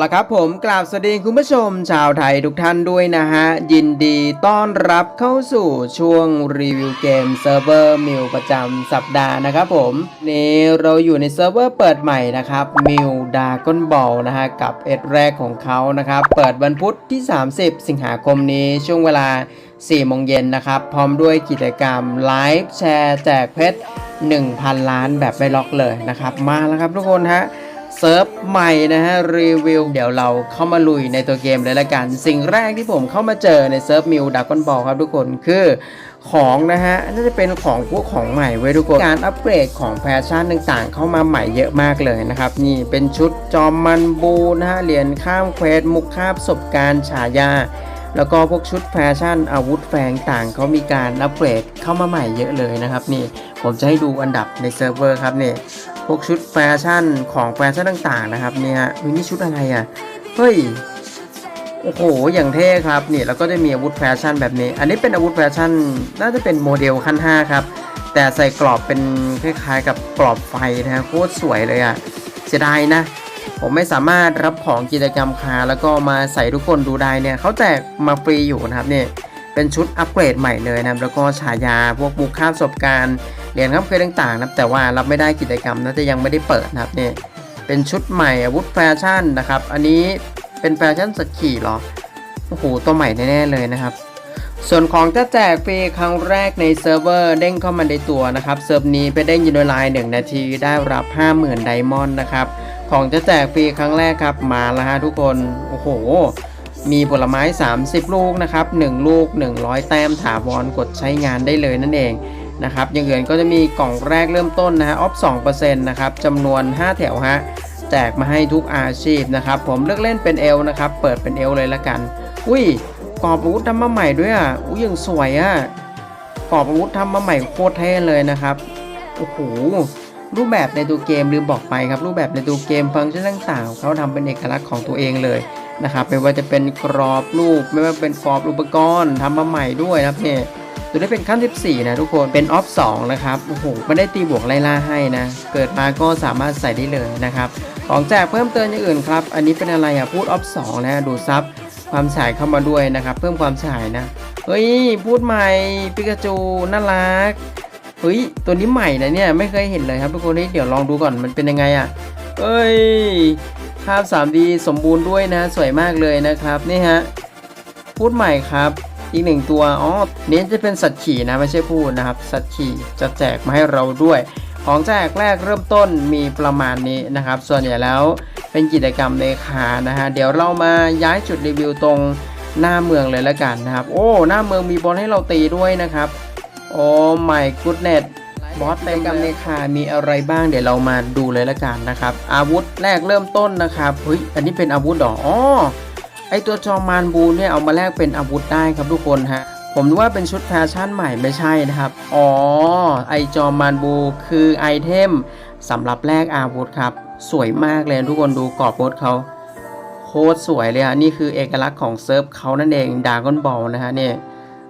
ละครับผมกราบสวัสดีคุณผู้ชม ชาวไทยทุกท่านด้วยนะฮะ ยินดีต้อนรับเข้าสู่ช่วงรีวิวเกมเซิร์ฟเวอร์มิวประจำสัปดาห์นะครับผมนี่เราอยู่ในเซิร์ฟเวอร์เปิดใหม่นะครับมิวดาก้นบอลนะฮะ กับเอ็ดแรกของเขานะครับ เปิดวันพุธที่ 30 สิงหาคมนี้ช่วงเวลา 4 โมงเย็นนะครับ พร้อมด้วยกิจกรรมไลฟ์แชร์แจกเพชร 1,000 ล้านแบบไม่ล็อกเลยนะครับมาแล้วครับทุกคนฮะ เซิร์ฟใหม่นะฮะรีวิวเดี๋ยวเราเข้ามาลุยในตัวเกมเลยละกัน สิ่งแรกที่ผมเข้ามาเจอในเซิร์ฟมิวดักกอนบอลครับทุกคนคือของนะฮะน่าจะเป็นของพวกของใหม่ไว้ยทุกคนการอัปเกรดของแฟชั่นต่างๆ เข้ามาใหม่เยอะมากเลยนะครับ นี่เป็นชุดจอมมันบูนะฮะเหรียญข้ามเควสมุกคาบประสบการฉายา แล้วก็พวกชุดแฟชั่น อาวุธแฝงต่างเขามีการอัปเกรดเข้ามาใหม่เยอะเลยนะครับนี่ผมจะให้ดูอันดับในเซิร์ฟเวอร์ครับนี่ พวกชุดแฟชั่นของแฟชั่นต่างๆนะครับเนี่ยมีนี่ชุดอะไรอะเฮ้ยโอ้โหอย่างเท่ครับนี่แล้วก็จะมีอาวุธแฟชั่นแบบนี้ อันนี้เป็นอาวุธแฟชั่นน่าจะเป็นโมเดลขั้น5ครับแต่ใส่กรอบเป็นคล้ายๆ กับกรอบไฟนะฮะโคตรสวยเลยอะเสียดายนะ ผมไม่สามารถรับของกิจกรรมคาแล้วก็มาใส่ทุกคนดูได้เนี่ยเขาแจกมาฟรีอยู่นะครับเนี่ยเป็นชุดอัปเกรดใหม่เลยนะแล้วก็ฉายาพวกมุกค่าประสบการณ์ เหรียญข้ามเคยต่างๆนะแต่ว่ารับไม่ได้กิจกรรมน่าจะยังไม่ได้เปิดนะครับเนี่ยเป็นชุดใหม่อาวุธแฟชั่นนะครับ อันนี้เป็นแฟชั่นสกีเหรอโอ้โหตัวใหม่แน่ๆเลยนะครับ ส่วนของจะแจกฟรีครั้งแรกในเซิร์ฟเวอร์เด้งเข้ามาในตัวนะครับเซิร์ฟนี้ไปเด้งยูโนไลน์1นาทีได้รับ 50,000ไดมอนด์นะครับของจะแจกฟรีครั้งแรกครับมาแล้วฮะทุกคนโอ้โหมีผลไม้ 30 ลูกนะครับ 1 ลูก 100 แต้มถาวรกดใช้งานได้เลยนั่นเอง นะครับอย่างอื่นก็จะมีกล่องแรกเริ่มต้นนะฮะออฟ2%นะครับจำนวน 5 แถวฮะแจกมาให้ทุกอาชีพนะครับ ผมเลือกเล่นเป็นเอลนะครับ เปิดเป็นเอลเลยละกัน อุ้ยกรอบอาวุธทำมาใหม่ด้วยอะอุ้ยยังสวยอะกรอบอาวุธทำมาใหม่โคตรเท่เลยนะครับโอ้โหรูปแบบในตัวเกมลืมบอกไปครับ รูปแบบในตัวเกมฟังก์ชันต่างๆเขาทำเป็นเอกลักษณ์ของตัวเองเลยนะครับไม่ว่าจะเป็นกรอบรูปไม่ว่าเป็นกรอบอุปกรณ์ทำมาใหม่ด้วยนะครับเนี่ย ตัวนี้เป็นขั้น 14 นะทุกคน เป็นออฟ 2 นะครับ โอ้โห ไม่ได้ตีบวกไล่ล่าให้นะ เกิดมาก็สามารถใส่ได้เลยนะครับ ของแจกเพิ่มเติมอย่างอื่นครับ อันนี้เป็นอะไรอะ พูดออฟ 2 นะ ดูซับ ความฉายเข้ามาด้วยนะครับ เพิ่มความฉายนะ เฮ้ย พูดใหม่ ปิกาจู น่ารัก เฮ้ย ตัวนี้ใหม่นะเนี่ย ไม่เคยเห็นเลยครับทุกคนนี่เดี๋ยวลองดูก่อน มันเป็นยังไงอะ่ะ เอ้ย ภาพ 3D สมบูรณ์ด้วยนะ สวยมากเลยนะครับ นี่ฮะ พูดใหม่ครับ อีกหนึ่งตัวอ๋อนี้จะเป็นสัตว์ขี่นะไม่ใช่พูดนะครับ สัตว์ขี่จะแจกมาให้เราด้วย ของแจกแรกเริ่มต้นมีประมาณนี้นะครับ ส่วนใหญ่แล้วเป็นกิจกรรมเลขานะฮะเดี๋ยวเรามาย้ายจุดรีวิวตรงหน้าเมืองเลยละกันนะครับ โอ้หน้าเมืองมีบอลให้เราตีด้วยนะครับ โอ้ไม่กูดเน็ตบอสเต็มกันเลยค่ะมีอะไรบ้างเดี๋ยวเรามาดูเลยละกันนะครับ อาวุธแรกเริ่มต้นนะครับเฮ้ยอันนี้เป็นอาวุธเหรออ๋อ ไอตัวจอมานบูเนี่ยเอามาแลกเป็นอาวุธได้ครับทุกคนฮะผมนึกว่าเป็นชุดแฟชั่นใหม่ไม่ใช่นะครับ อ๋อ ไอจอมานบูคือไอเทมสำหรับแลกอาวุธครับ สวยมากเลยทุกคนดูกรอบรถเขาโคตรสวยเลยฮะนี่คือเอกลักษณ์ของเซิร์ฟเขานั่นเองดากอนบอลนะฮะเนี่ย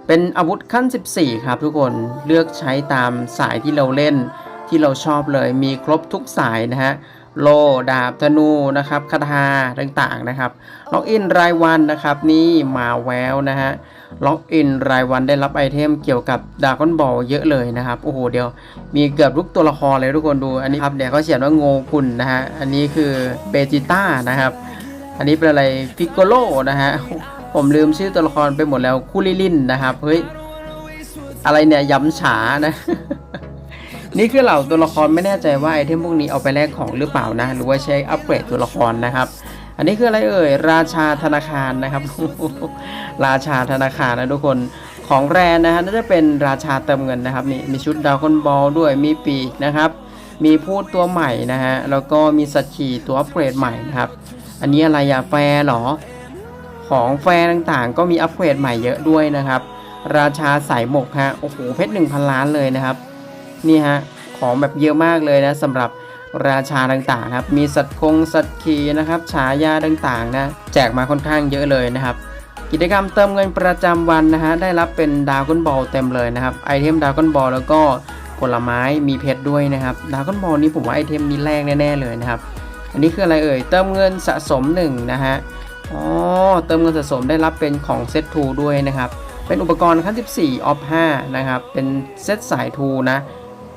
เป็นอาวุธขั้น 14 ครับทุกคนเลือกใช้ตามสายที่เราเล่นที่เราชอบเลยมีครบทุกสายนะฮะ โลดาบธนูนะครับคาถาต่างๆนะครับล็อกอินรายวันนะครับนี่มาแววนะฮะล็อกอินรายวันได้รับไอเทมเกี่ยวกับดากอนบอลเยอะเลยนะครับโอ้โหเดี๋ยว มีเกือบทุกตัวละครเลยทุกคนดูอันนี้ครับเดี๋ยวเขาเขียนว่าโงกุนนะฮะอันนี้คือเบจิต้านะครับ อันนี้เป็นอะไรฟิกโกโลนะฮะผมลืมชื่อตัวละครไปหมดแล้วคูลิลินนะครับเฮ้ยอะไรเนี่ยย้ำฉานะ นี่คือเหล่าตัวละครไม่แน่ใจว่าไอเทมพวกนี้เอาไปแลกของหรือเปล่านะ หรือว่าใช้อัปเกรดตัวละครนะครับ อันนี้คืออะไรเอ่ย ราชาธนาคารนะครับ ราชาธนาคารนะทุกคนของแรนนะฮะน่าจะเป็นราชาเติมเงินนะครับนี่มีชุดดาวคอนบอลด้วยมีปีกนะครับ มีพูดตัวใหม่นะฮะแล้วก็มีสัตว์ขี่ตัวอัปเกรดใหม่นะครับ อันนี้อะไรอะแฟร์เหรอ ของแฟร์ต่างๆ ก็มีอัปเกรดใหม่เยอะด้วยนะครับ ราชาสายหมกฮะโอ้โหเพชร1,000ล้านเลยนะครับ นี่ฮะของแบบเยอะมากเลยนะสำหรับราชาต่างๆครับ มีสัตว์คงสัตว์ขี่นะครับ ฉายาต่างๆนะแจกมาค่อนข้างเยอะเลยนะครับ กิจกรรมเติมเงินประจำวันนะฮะได้รับเป็นดาวก้นบอลเต็มเลยนะครับไอเทมดาวก้นบอลแล้วก็ผลไม้มีเพชรด้วยนะครับดาวก้นบอลนี้ผมว่าไอเทมนี้แรกแน่ๆเลยนะครับ อันนี้คืออะไรเอ่ยเติมเงินสะสม1นะฮะอ๋อเติมเงินสะสมได้รับเป็นของเซตทูด้วยนะครับเป็นอุปกรณ์ขั้น 14ออฟ5นะครับเป็นเซตสายทูนะ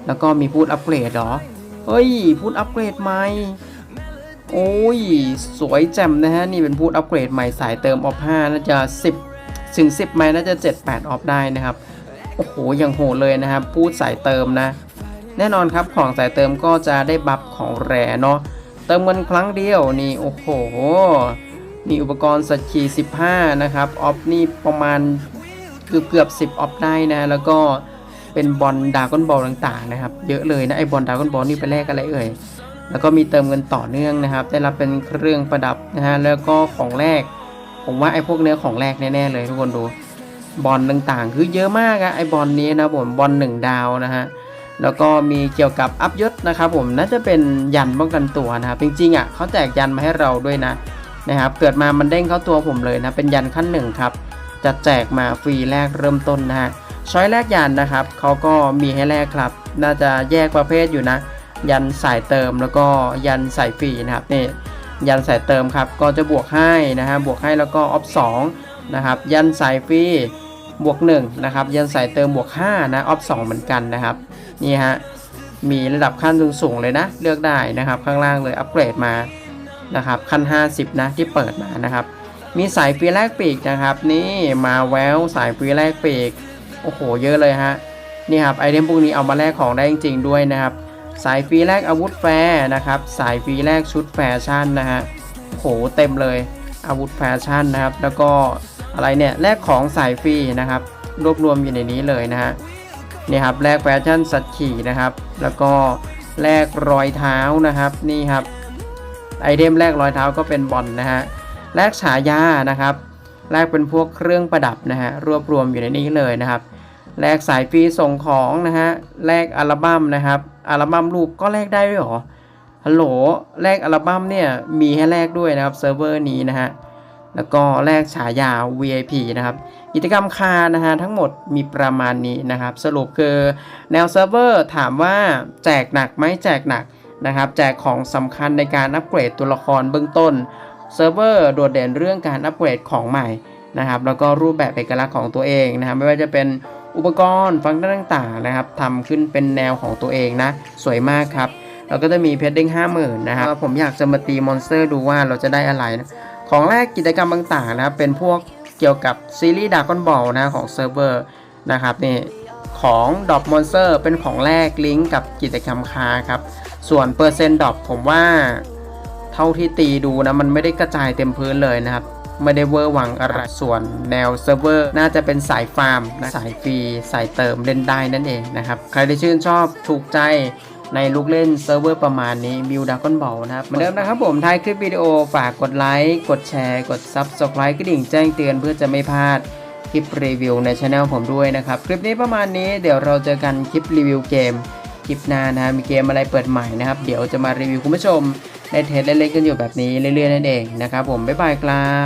แล้วก็มีพูดอัปเกรดเหรอ เฮ้ย พูดอัปเกรดใหม่ โอ้ย สวยแจ่มนะฮะ นี่เป็นพูดอัปเกรดใหม่สายเติมออฟ5น่าจะ 10 ถึง 10ไหมน่าจะ 7-8 ออฟได้นะครับ โอ้โหยังโหดเลยนะครับ พูดสายเติมนะ แน่นอนครับของสายเติมก็จะได้บัฟของแรเนาะ เติมเงินครั้งเดียวนี่ โอ้โห นี่อุปกรณ์สัตว์ขี่15 นะครับ ออฟนี่ประมาณเกือบเกือบ10 ออฟได้นะ แล้วก็ เป็นบอลดากอนบอลต่างๆนะครับ เยอะเลยนะไอบอลดากอนบอลนี่ไปแลกอะไรเอ่ยแล้วก็มีเติมเงินต่อเนื่องนะครับ ได้รับเป็นเครื่องประดับนะฮะแล้วก็ของแรก ผมว่าไอพวกเนื้อของแรกแน่ๆเลยทุกคนดูบอลต่างๆ คือเยอะมากอะไอบอลนี้นะผมบอลหนึ่งดาวนะฮะแล้วก็มีเกี่ยวกับอัพยศนะครับผมน่าจะเป็นยันป้องกันตัวนะครับจริงๆอะเขาแจกยันมาให้เราด้วยนะนะครับเกิดมามันเด้งเข้าตัวผมเลยนะเป็นยันขั้นหนึ่งครับจะแจกมาฟรีแรกเริ่มต้นนะฮะ ช้อยแรกยันนะครับเขาก็มีให้แลกครับ น่าจะแยกประเภทอยู่นะ ยันสายเติมแล้วก็ยันสายฟรีนะครับนี่ยันสายเติมครับก็จะบวกให้นะฮะบวกให้แล้วก็ออฟสองนะครับยันสายฟรีบวก1นะครับยันสายเติมบวก5นะออฟ2เหมือนกันนะครับนี่ฮะมีระดับขั้นสูงๆเลยนะ เลือกได้นะครับ ข้างล่างเลยอัปเกรดมานะครับขั้น 50 นะที่เปิดมานะครับ มีสายฟรีแลกปีกนะครับ นี่มาแววสายฟรีแลกปีก โอ้โห เยอะเลยฮะ นี่ครับไอเทมพวกนี้เอามาแลกของได้จริง ๆ ด้วยนะครับ สายฟรีแลกอาวุธแฟร์นะครับ สายฟรีแลกชุดแฟชั่นนะฮะโอ้โห เต็มเลยอาวุธแฟชั่นนะครับ แล้วก็อะไรเนี่ยแลกของสายฟรีนะครับ รวบรวมอยู่ในนี้เลยนะฮะนี่ครับแลกแฟชั่นสัตว์ขี่นะครับ แล้วก็แลกรอยเท้านะครับ นี่ครับ ไอเทมแลกรอยเท้าก็เป็นบอลนะฮะแลกฉายานะครับแลกเป็นพวกเครื่องประดับนะฮะรวบรวมอยู่ในนี้เลยนะครับ แลกสายฟรีส่งของนะฮะ แลกอัลบั้มนะครับ อัลบั้มรูปก็แลกได้ด้วยหรอ ฮัลโหล แลกอัลบั้มเนี่ยมีให้แลกด้วยนะครับเซิร์ฟเวอร์นี้นะฮะ แล้วก็แลกฉายา VIP นะครับ กิจกรรมคานะฮะทั้งหมดมีประมาณนี้นะครับ สรุปคือแนวเซิร์ฟเวอร์ถามว่าแจกหนักไหมแจกหนักนะครับ แจกของสำคัญในการอัปเกรดตัวละครเบื้องต้น เซิร์ฟเวอร์โดดเด่นเรื่องการอัปเกรดของใหม่นะครับ แล้วก็รูปแบบเอกลักษณ์ของตัวเองนะครับ ไม่ว่าจะเป็น อุปกรณ์ฟังก์ชันต่างๆนะครับทำขึ้นเป็นแนวของตัวเองนะ สวยมากครับแล้วก็จะมีเพชรเด้งห้าหมื่นนะครับผมอยากจะมาตีมอนสเตอร์ดูว่าเราจะได้อะไรนะของแรกกิจกรรมต่างๆนะครับเป็นพวกเกี่ยวกับซีรีส์ดากอนบอลนะของเซิร์ฟเวอร์นะครับนี่ของดอ p มอนสเตอร์เป็นของแรกลิงก์กับกิจกรรมคาครับส่วนเปอร์เซ็นต์ดอ p ผมว่าเท่าที่ตีดูนะมันไม่ได้กระจายเต็มพื้นเลยนะครับ ไม่ได้เวอร์วังอะไรส่วนแนวเซิร์ฟเวอร์น่าจะเป็นสายฟาร์มนะสายฟรีสายเติมเล่นได้นั่นเองนะครับ ใครที่ชื่นชอบถูกใจในลูกเล่นเซิร์ฟเวอร์ประมาณนี้มิวดากอนบอลนะครับเหมือนเดิมนะครับผมท้ายคลิปวิดีโอฝากกดไลค์ กดแชร์ กด Subscribe กระดิ่งแจ้งเตือนเพื่อจะไม่พลาดคลิปรีวิวในช anel ผมด้วยนะครับ คลิปนี้ประมาณนี้เดี๋ยวเราเจอกันคลิปรีวิวเกม คลิปหน้านะมีเกมอะไรเปิดใหม่นะครับ เดี๋ยวจะมารีวิวคุณผู้ชมได้เทสเล่นๆกันอยู่แบบนี้เรื่อยๆนั่นเองนะครับผมบ๊ายบายครับ